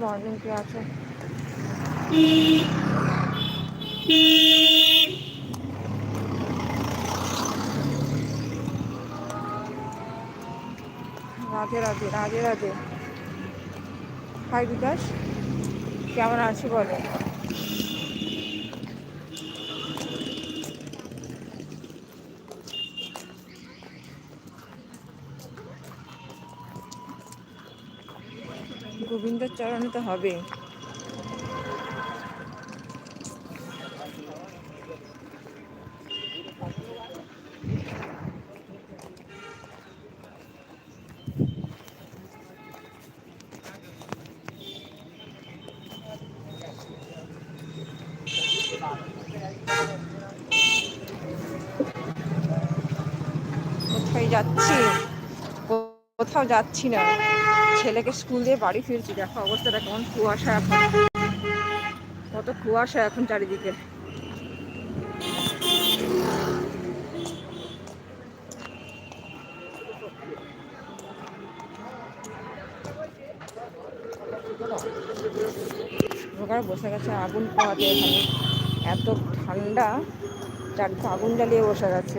Morning কি আছে? Radhe Radhe Radhe Radhe. Hi Bikash কেমন আছি বলো? গোবিন্দের চরণে তো হবে। কোথায় যাচ্ছি? কোথাও যাচ্ছি না। ছেলেকে স্কুল দিয়ে বাড়ি ফিরছি। দেখো অবস্থাটা কেমন কুয়াশা এখন। কত কুয়াশা এখন চারিদিকে। বসে গেছে, আগুন পোহাতে এখানে। এত ঠান্ডা, চারদিকে আগুন জ্বালিয়ে বসে গেছে।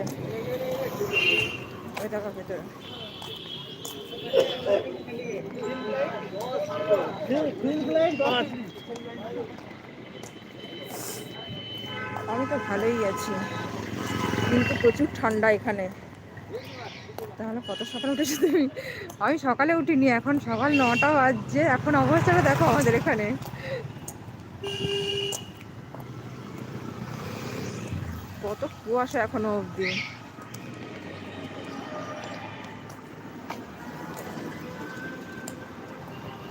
ওই দেখো ভেতরে। আমি তো ভালোই আছি। কিন্তু প্রচুর ঠান্ডা এখানে। তাহলে কত সকালে উঠেছো তুমি? আমি সকালে উঠিনি, এখন সকাল নটা বাজছে। এখন অবস্থাটা দেখো আমাদের এখানে। কত কুয়াশা এখনও অবধি।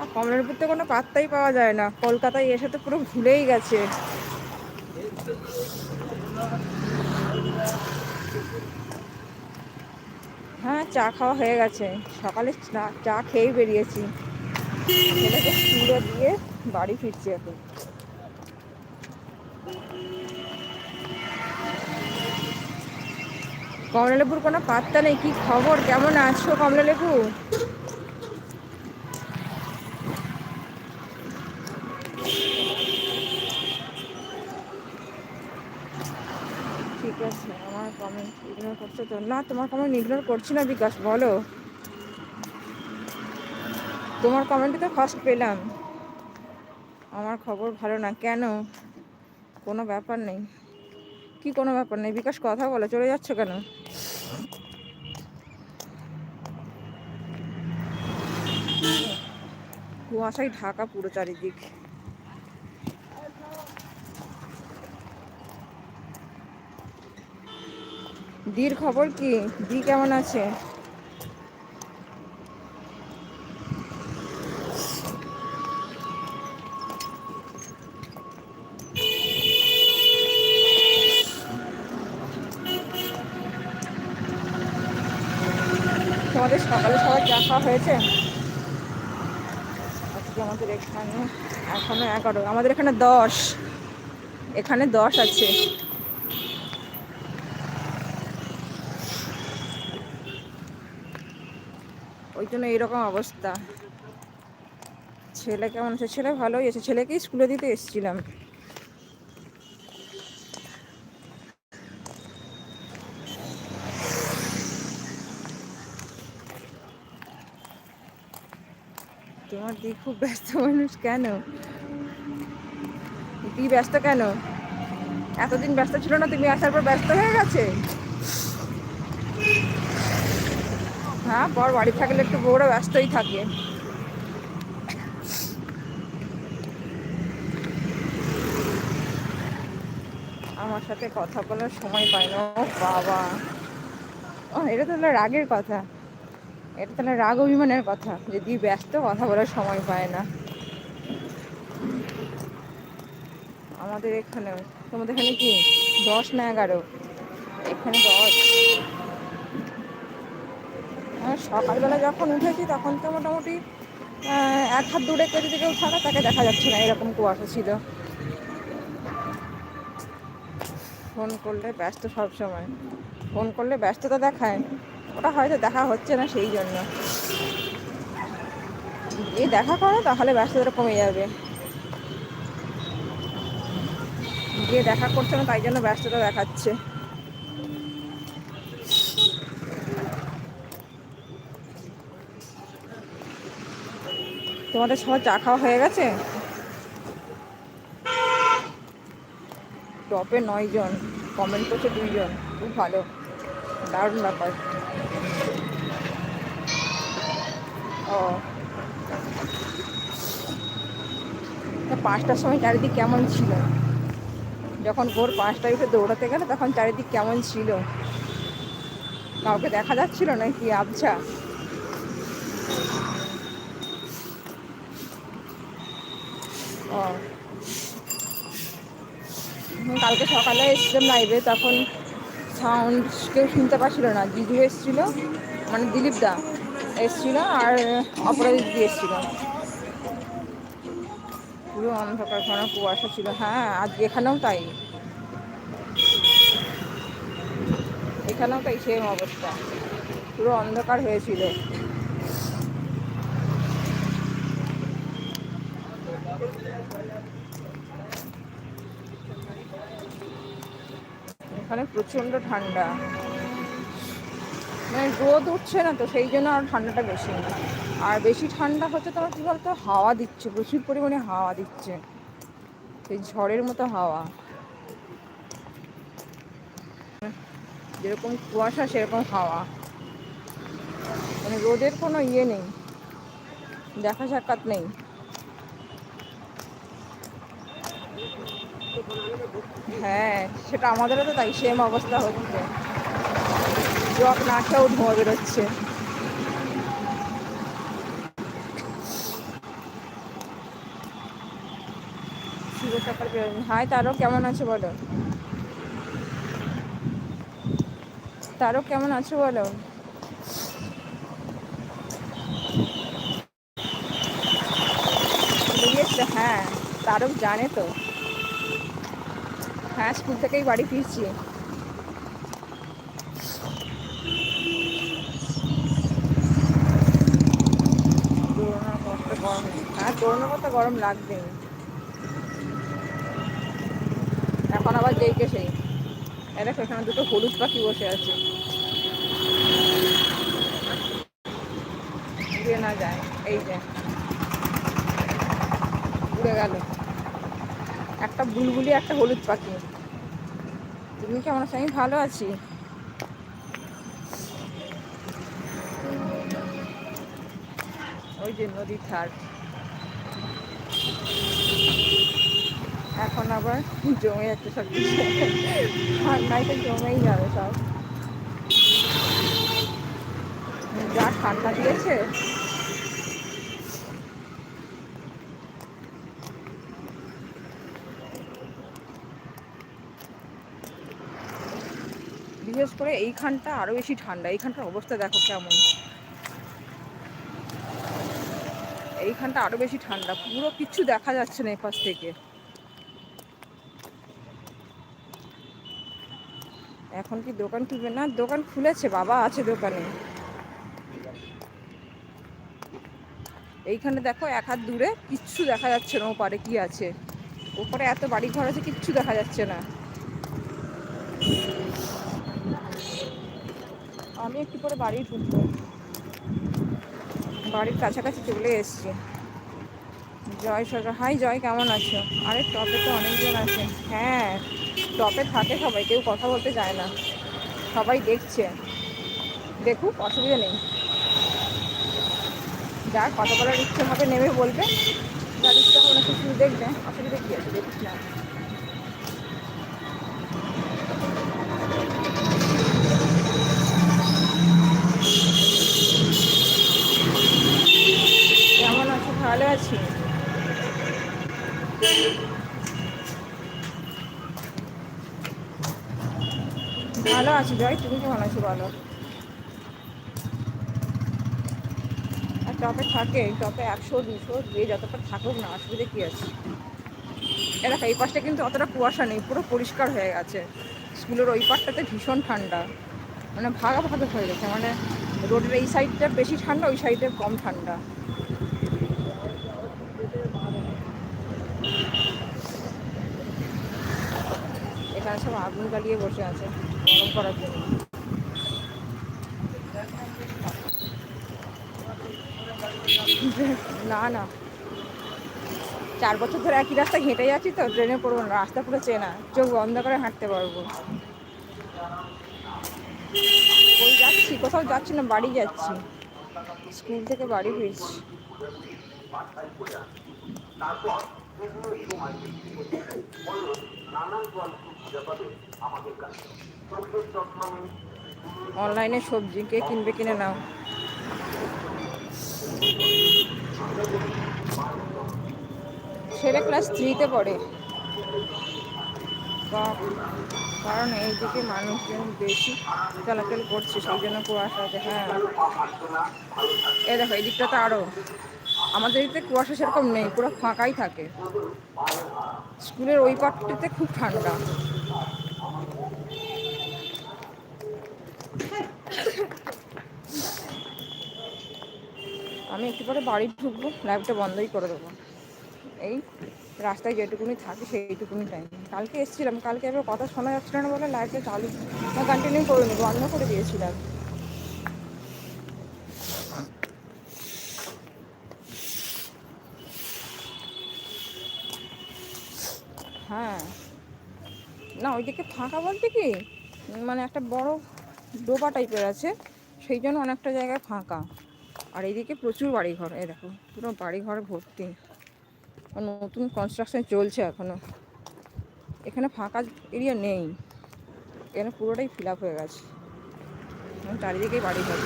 আর কমলের তো কোনো পাত্তাই পাওয়া যায় না। কলকাতায় এসে তো পুরো ভুলেই গেছে। হ্যাঁ চা খাওয়া হয়ে গেছে। সকালে চা- চা খেয়েই বেরিয়েছি। ছেলেকে স্কুলে দিয়ে বাড়ি ফিরছি এখন। কমলালেবুর কোনো পাত্তা নেই। কি খবর? কেমন আছো কমলালেবু? তো না, তোমার কমেন্ট ইগনোর করছি না বিকাশ, বলো। তোমার কমেন্টে তো ফার্স্ট পেলাম। আমার খবর ভালো না, কেন? কোনো ব্যাপার নেই। কি কোনো ব্যাপার নেই? বিকাশ, কথা বলো, চলে যাচ্ছ কেন? কুয়াশায় ঢাকা পুরো চারিদিক। দির খবর কি? দি কেমন আছে? তোমাদের সকালে চা খাওয়া হয়েছে? আজকে আমাদের এখানে এখনও এগারো, আমাদের এখানে দশ। এখানে দশ আছে। জন্য এইরকম অবস্থা। ছেলে কেমন আছে? ছেলে ভালোই আছে। ছেলেকেই স্কুলে দিতে এসেছিলাম। তোমার দি খুব ব্যস্ত মানুষ কেন? কি ব্যস্ত কেন? এতদিন ব্যস্ত ছিল না, তুমি আসার পর ব্যস্ত হয়ে গেছে? হ্যাঁ বর বাড়ি থাকলে একটু বউরা ব্যস্তই থাকে। আমার সাথে কথা বলার সময় পায় না, ও বাবা। ও এটা তাহলে রাগের কথা। এটা তাহলে রাগ অভিমানের কথা যদি ব্যস্ত কথা বলার সময় পায় না। আমাদের এখানে তোমাদের এখানে কি? দশ না এগারো? এখানে দশ। সকালবেলা যখন উঠেছি তখন তো মোটামুটি এক হাত দূরে যদি কেউ থাকে তাকে দেখা যাচ্ছে না, এরকম কুয়াশা ছিল। ফোন করলে ব্যস্ত সব সময় ফোন করলে ব্যস্ততা দেখায়। ওটা হয়তো দেখা হচ্ছে না সেই জন্য। গিয়ে দেখা করো তাহলে ব্যস্ততা কমে যাবে। গিয়ে দেখা করছে না, তাই জন্য ব্যস্ততা দেখাচ্ছে। তোমাদের সবার চা খাওয়া হয়ে গেছে? টপে নয় জন কমেন্ট করছে দুইজন খুব ভালো, দারুণ ব্যাপার। ও। পাঁচটার সময় চারিদিক কেমন ছিল? যখন ভোর পাঁচটায় উঠে দৌড়াতে গেলে তখন চারিদিক কেমন ছিল? কাউকে দেখা যাচ্ছিল নাকি আবছা? কালকে সকালে এসছিলাম লাইভে তখন সাউন্ড কেউ শুনতে পাচ্ছিল না। জিজু এসছিল মানে দিলীপ দা এসছিল আর অপরাজিৎ দিয়ে এসছিল। পুরো অন্ধকার, ঘন কুয়াশা ছিল। হ্যাঁ আজ এখানেও তাই। এখানেও তাই সেম অবস্থা। পুরো অন্ধকার হয়েছিল। এখানে প্রচণ্ড ঠান্ডা। মানে রোদ উঠছে না তো, সেই জন্য আর ঠান্ডাটা বেশি আর বেশি ঠান্ডা হচ্ছে তোমার কী বলতো? হাওয়া দিচ্ছে, প্রচুর পরিমাণে হাওয়া দিচ্ছে। সেই ঝড়ের মতো হাওয়া। যেরকম কুয়াশা, সেরকম হাওয়া। মানে রোদের কোনো ইয়ে নেই। দেখা সাক্ষাৎ নেই। হ্যাঁ সেটা আমাদেরও তো তাই সেম অবস্থা হচ্ছে। জগ না খেয়েও ধোঁয়া বেরোচ্ছে। হাই তারও কেমন আছে বলো? তারও কেমন আছো বলো? হ্যাঁ তারও জানে তো। হ্যাঁ স্কুল থেকেই বাড়ি ফিরছি। হ্যাঁ দৌড়ানোর মতো গরম লাগবে এখন আবার যেইকে সেই। এটা এখানে দুটো হলুদ পাখি বসে আছে। না যায়, এই যে। উড়ে গেল। একটা বুলবুলি, একটা হলুদ পাখি। তুমি কেমন আছো আমি ভালো আছি? ওই যে নদীর ধার এখন আবার জমে যাচ্ছে সব কিছু। ঠান্ডায় জমেই যাবে সব। যা ঠান্ডা দিয়েছে বিশেষ করে এইখানটা আরও বেশি ঠান্ডা। এইখানটার অবস্থা দেখো কেমন। এইখানটা আরও বেশি ঠান্ডা। পুরো কিচ্ছু দেখা যাচ্ছে না এপাশ থেকে। এখন কি দোকান খুলবে? না, দোকান খুলেছে, বাবা আছে দোকানে। এইখানে দেখো এক হাত দূরে কিচ্ছু দেখা যাচ্ছে না, ওপারে কি আছে? ওপারে এত বাড়ি ঘর আছে, কিচ্ছু দেখা যাচ্ছে না। আমি একটু পরে বাড়ি ঢুকবো। বাড়ির কাছাকাছি চলে এসছি। জয় সরকার হাই জয়, কেমন আছো? আরে টপে তো অনেকজন আছে। হ্যাঁ টপে থাকে সবাই, কেউ কথা বলতে চায় না। সবাই দেখছে। দেখুক, অসুবিধা নেই। যার কথা বলার ইচ্ছে হবে নেমে বলবে। যার ইচ্ছা হবে না শুধু দেখবে। অসুবিধা কী আছে? দেখিস না কেমন আছো ভালো আছি জয় তুমি কেমন আছো ভালো আর টপে থাকে, টপে একশো, দুশো, যে যতটা থাকুক না, অসুবিধে কী আছে? এটা এই পাশটা কিন্তু অতটা কুয়াশা নেই, পুরো পরিষ্কার হয়ে গেছে। স্কুলের ওই পাশটাতে ভীষণ ঠান্ডা। মানে ভাগা ভাগে হয়ে গেছে মানে রোডের এই সাইডটা বেশি ঠান্ডা, ওই সাইডের কম ঠান্ডা। এখানে সব আগুন জ্বালিয়ে বসে আছে গরম করার জন্য। না না। চার বছর ধরে একই রাস্তা হেঁটে যাচ্ছি তো, ট্রেনে পড়ব না, রাস্তা পুরো চেনা। চোখ বন্ধ করে হাঁটতে পারব। ওই যাচ্ছি, কোথাও যাচ্ছি না, বাড়ি যাচ্ছি। স্কুল থেকে বাড়ি ফিরছি। অনলাইনে সবজি কে কিনবে, কিনে নাও। ছেলে ক্লাস থ্রিতে পড়ে। কারণ এইদিকে মানুষজন বেশি চলাচল করছে, সেই জন্য কুয়াশা আছে হ্যাঁ। এ দেখো এই দিকটা তো আরও আমাদের এদিকে কুয়াশা সেরকম নেই, পুরো ফাঁকাই থাকে। স্কুলের ওই পাটটিতে খুব ঠান্ডা। আমি একটু পরে বাড়ি ঢুকবো লাইভটা বন্ধই করে দেবো। এই রাস্তায় যেটুকুনি থাকে সেইটুকুনি টাইম কালকে এসেছিলাম, কালকে এবার কথা শোনা যাচ্ছিল না বলে লাইভটা চালু কন্টিনিউ করে নি বন্ধ করে দিয়েছিলাম। হ্যাঁ। না, ওইদিকে ফাঁকা বলতে কি? মানে একটা বড় ডোবা টাইপের আছে, সেই জন্য অনেকটা জায়গায় ফাঁকা। আর এইদিকে প্রচুর বাড়িঘর, এই দেখো, পুরো বাড়িঘর ভর্তি। নতুন কনস্ট্রাকশন চলছে এখনও। এখানে ফাঁকা এরিয়া নেই। এখানে পুরোটাই ফিল আপ হয়ে গেছে। চারিদিকেই বাড়ি ঘর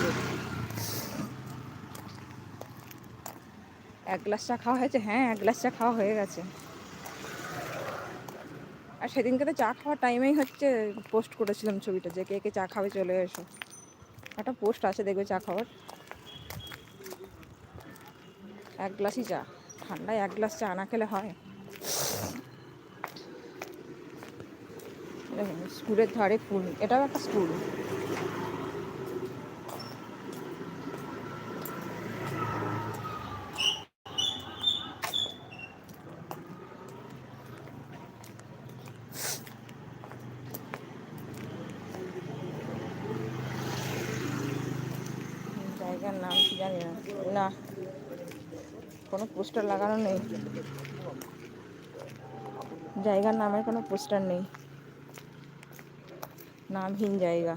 এক গ্লাস চা খাওয়া হয়েছে? হ্যাঁ এক গ্লাস চা খাওয়া হয়ে গেছে। আর সেদিনকে তো চা খাওয়ার টাইমেই হচ্ছে পোস্ট করেছিলাম ছবিটা যে কে কে চা খাবে চলে এসো। একটা পোস্ট আছে, দেখবে চা খাওয়ার। এক গ্লাসই চা, ঠান্ডায় এক গ্লাস চা না খেলে হয়। দেখুন, স্কুলের ধারে ফুল, এটাও একটা স্কুল জায়গার নাম কি জানি না না। কোনো পোস্টার লাগানো নেই। জায়গার নামের কোনো পোস্টার নেই। নামহীন জায়গা।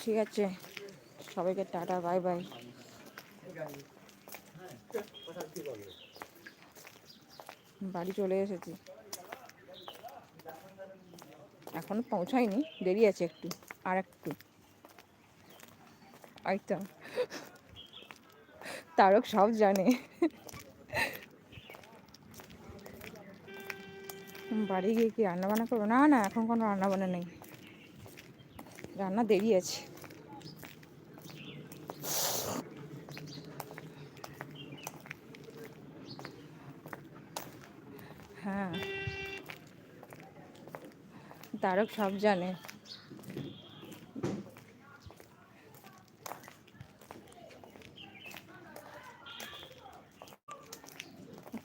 ঠিক আছে। সবাইকে টাটা, বাই বাই। বাড়ি চলে এসেছি। এখনও পৌঁছায়নি, দেরি আছে একটু, আর একটু। তো, তারক সব জানে। বাড়ি গিয়ে কি রান্না বান্না করব? না না, এখন কোনো রান্না বান্না নেই। রান্না দেরি আছে হ্যাঁ তারক সব জানে।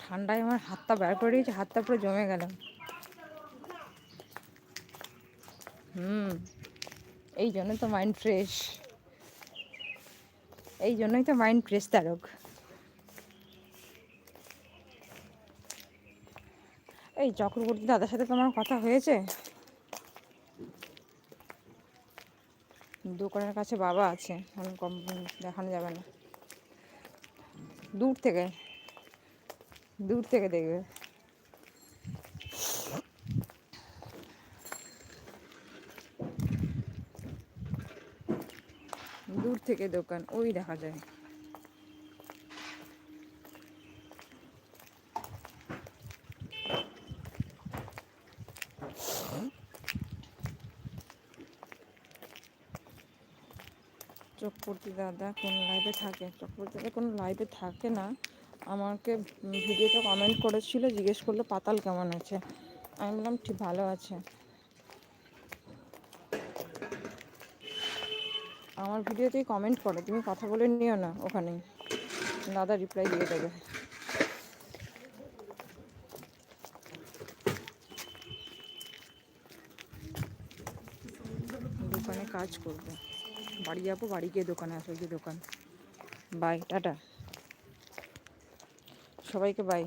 ঠান্ডায় আমার হাতটা বের করে দিয়েছে, হাতটা পুরো জমে গেল। হুম, এই জন্য তো মাইন্ড ফ্রেশ এই জন্যই তো মাইন্ড ফ্রেশ তারক। এই চক্রবর্তী দাদার সাথে তোমার কথা হয়েছে? দোকানের কাছে বাবা আছে এখন কম দেখানো যাবে না। দূর থেকে দূর থেকে দেখবে। দূর থেকে দোকান, ওই দেখা যায়। চক্রবর্তী দাদা কোন লাইভে থাকে চক্রবর্তী দাদা কোনো লাইভে থাকে না, আমাকে ভিডিওতে কমেন্ট করেছিল, জিজ্ঞেস করল, পাতাল কেমন আছে? আমি বললাম, ঠিক ভালো আছে। আমার ভিডিওতেই কমেন্ট করো, তুমি কথা বলে নিও না ওখানে। দাদা রিপ্লাই দিয়ে দেবে। দোকানে কাজ করব। বাড়ি যাব বাড়ি গিয়ে দোকানে আসো গিয়ে যে দোকান। By tata. সবাইকে বাই